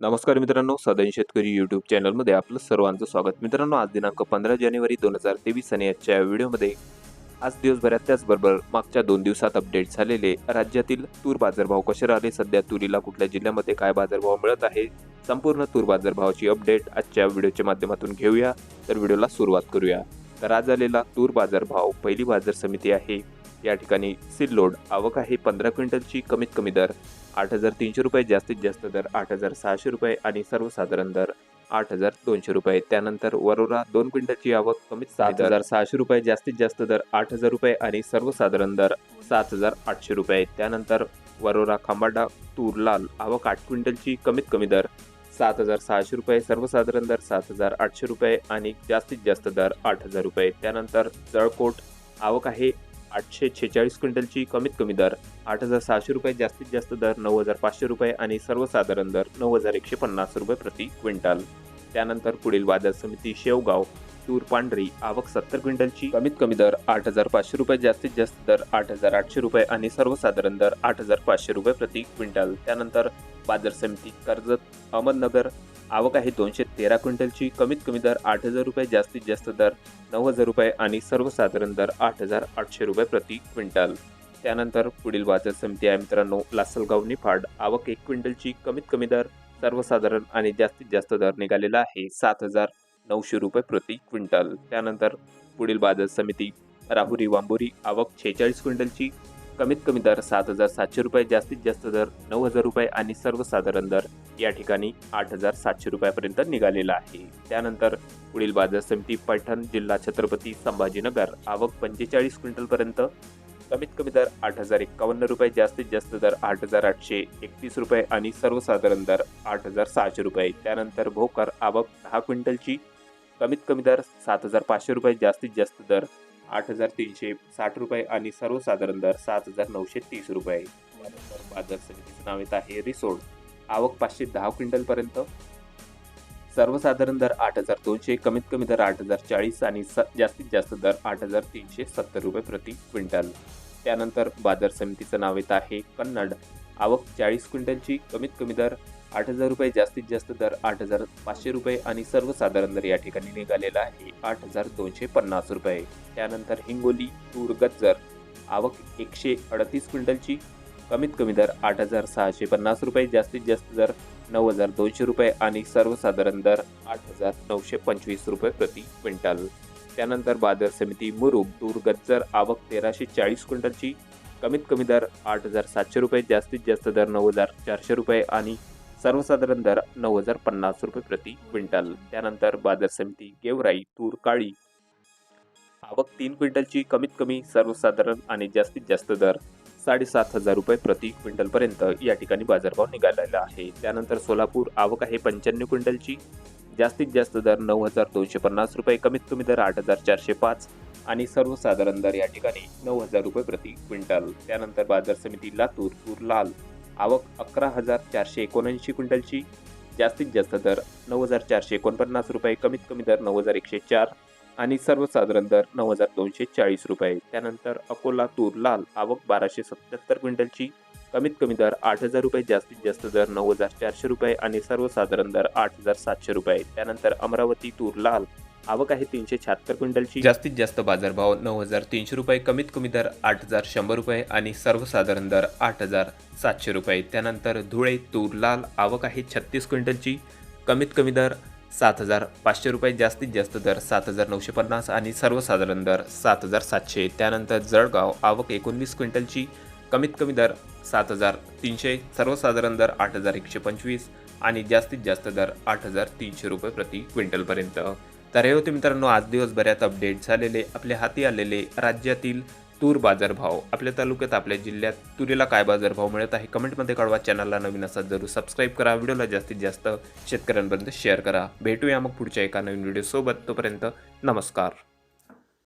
नमस्कार मित्रांनो सदन शेतकरी यूट्यूब चॅनलमध्ये आपलं सर्वांचं स्वागत. मित्रांनो आज दिनांक पंधरा जानेवारी दोन हजार तेवीस आणि आजच्या व्हिडिओमध्ये आज दिवसभरात त्याचबरोबर मागच्या दोन दिवसात अपडेट झालेले राज्यातील तूर बाजारभाव कसे राहिले सध्या तुरीला कुठल्या जिल्ह्यामध्ये काय बाजारभाव मिळत आहे संपूर्ण तूर बाजारभावाची अपडेट आजच्या व्हिडिओच्या माध्यमातून घेऊया. तर व्हिडिओला सुरुवात करूया. तर आज आलेला तूर बाजारभाव पहिली बाजार समिती आहे या ठिकाणी सिल्लोड आवक आहे पंधरा क्विंटलची कमीत कमी दर आठ हजार तीनशे रुपये जास्तीत जास्त दर आठ हजार सहाशे रुपये आणि सर्वसाधारण दर आठ हजार दोनशे रुपये. त्यानंतर वरोरा दोन क्विंटलची आवक कमीत सात हजार सहाशे रुपये जास्तीत जास्त दर आठ हजार रुपये आणि सर्वसाधारण दर सात हजार आठशे रुपये. त्यानंतर वरोरा खांबाडा तूर लाल आवक आठ क्विंटलची कमीत कमी दर सात हजार सहाशे रुपये सर्वसाधारण दर सात हजार आठशे रुपये आणि जास्तीत जास्त दर आठ हजार रुपये. त्यानंतर जळकोट आवक आहे आठशे छेचाळीस क्विंटलची कमीत कमी दर आठ हजार सहाशे रुपये जास्तीत जास्त दर नऊ हजार पाचशे रुपये आणि सर्वसाधारण दर नऊ हजार एकशे पन्नास रुपये प्रति क्विंटल. त्यानंतर पुढील बाजार समिती शेवगाव तूर पांढरी आवक सत्तर क्विंटलची कमीत कमी दर आठ हजार पाचशे रुपये जास्तीत जास्त दर आठ हजार आठशे रुपये आणि सर्वसाधारण दर आठ हजार पाचशे रुपये प्रति क्विंटल. त्यानंतर बाजार समिती कर्जत अहमदनगर आवक आहे दोनशे तेरा क्विंटलची. कमीत कमी दर आठ हजार रुपये जास्तीत जास्त दर नऊ हजार रुपये आणि सर्वसाधारण दर आठ हजार आठशे रुपये प्रति क्विंटल. त्यानंतर पुढील बाजार समिती आहे मित्रांनो लासलगाव निफाड. आवक एक क्विंटलची कमीत कमी दर सर्वसाधारण आणि जास्तीत जास्त दर निघालेला आहे सात हजार नऊशे रुपये प्रति क्विंटल. त्यानंतर पुढील बाजार समिती राहुरी वांबोरी. आवक छेचाळीस क्विंटलची कमीत कमी दर सात हजार सातशे रुपये जास्तीत जास्त दर नऊ हजार रुपये आणि सर्वसाधारण दर या ठिकाणी आठ हजार सातशे रुपयापर्यंत निघालेला आहे. त्यानंतर पुढील बाजार समिती पैठण जिल्हा छत्रपती संभाजीनगर आवक पंचेचाळीस क्विंटलपर्यंत कमीत कमी दर आठ हजार एक्कावन्न रुपये जास्तीत जास्त दर आठ हजार आठशे एकतीस रुपये आणि सर्वसाधारण दर आठ हजार सहाशे रुपये. त्यानंतर भोकर आवक दहा क्विंटलची कमीत कमी दर सात हजार पाचशे रुपये जास्तीत जास्त दर आठ हजार तीनशे साठ रुपये आणि सर्वसाधारण दर सात हजार नऊशे तीस रुपये. बाजार समितीचं नाव येत आहे रिसोड. आवक पाचशे दहा क्विंटलपर्यंत सर्वसाधारण दर आठ हजार दोनशे कमीत कमी दर आठ हजार चाळीस आणि स जास्तीत जास्त दर आठ हजार तीनशे सत्तर रुपये प्रति क्विंटल. त्यानंतर बाजार समितीचं नाव येत आहे कन्नड. आवक चाळीस क्विंटलची कमीत कमी दर आठ हजार रुपये जास्तीत जास्त दर आठ हजार पाचशे रुपये आणि सर्वसाधारण दर या ठिकाणी निघालेला आहे. आठ हजार दोनशे पन्नास रुपये. त्यानंतर हिंगोली तूर गज्जर आवक एकशे अडतीस क्विंटलची. कमीत कमी दर आठ हजार सहाशे पन्नास रुपये जास्तीत जास्त दर नऊ हजार दोनशे रुपये आणि सर्वसाधारण दर आठ हजार नऊशे पंचवीस रुपये प्रति क्विंटल. त्यानंतर बाजार समिती मुरुब तूर गज्जर आवक तेराशे चाळीस क्विंटलची. कमीत कमी दर आठ हजार सातशे रुपये जास्तीत जास्त दर नऊ हजार चारशे रुपये आणि सर्वसाधारण दर नऊ हजार पन्नास रुपये प्रति क्विंटल. त्यानंतर बाजार समिती गेवराई तूर काळी. आवक तीन क्विंटलची कमीत कमी सर्वसाधारण आणि जास्तीत जास्त दर साडेसात हजार रुपये प्रति क्विंटलपर्यंत या ठिकाणी बाजारभाव निघालेला आहे. त्यानंतर सोलापूर आवक आहे पंच्याण्णव क्विंटलची. जास्तीत जास्त दर नऊ हजार दोनशे पन्नास रुपये कमीत कमी दर आठ हजार चारशे पाच आणि सर्वसाधारण दर या ठिकाणी नऊ हजार रुपये प्रति क्विंटल. त्यानंतर बाजार समिती लातूर तूर लाल. आवक अकरा हजार चारशे एकोणऐंशी क्विंटलची. जास्तीत जास्त दर नऊ हजार चारशे एकोणपन्नास रुपये कमीत कमी दर नऊ हजार एकशे चार आणि सर्वसाधारण दर नऊ हजार दोनशे चाळीस रुपये. त्यानंतर अकोला तूर लाल आवक बाराशे सत्याहत्तर क्विंटलची कमीत कमी दर आठ हजार रुपये जास्तीत जास्त दर नऊ हजार चारशे रुपये आणि सर्वसाधारण दर आठ हजार सातशे रुपये. त्यानंतर अमरावती तूर लाल आवक आहे तीनशे शहात्तर क्विंटलची. जास्तीत जास्त बाजारभाव नऊ हजार तीनशे रुपये कमीत कमी दर आठ हजार शंभर रुपये आणि सर्वसाधारण दर आठ हजार सातशे रुपये. त्यानंतर धुळे तूर लाल आवक आहे छत्तीस क्विंटलची कमीत कमी दर सात हजार पाचशे रुपये जास्तीत जास्त दर सात हजार नऊशे पन्नास आणि सर्वसाधारण दर सात हजार सातशे. त्यानंतर जळगाव आवक एकोणवीस क्विंटलची कमीत कमी दर सात हजार तीनशे सर्वसाधारण दर आठ हजार एकशे पंचवीस आणि जास्तीत जास्त दर आठ हजार तीनशे रुपये प्रति क्विंटलपर्यंत. तर हे होते मित्रांनो आज दिवस बऱ्याच अपडेट झालेले आपल्या हाती आलेले राज्यातील तूर बाजारभाव. आपल्या तालुक्यात आपल्या जिल्ह्यात तुरीला काय बाजारभाव मिळत आहे कमेंटमध्ये कळवा. चॅनलला नवीन असाल जरूर सबस्क्राईब करा. व्हिडिओला जास्तीत जास्त शेतकऱ्यांपर्यंत शेअर करा. भेटूया मग पुढच्या एका नवीन व्हिडिओसोबत तोपर्यंत नमस्कार.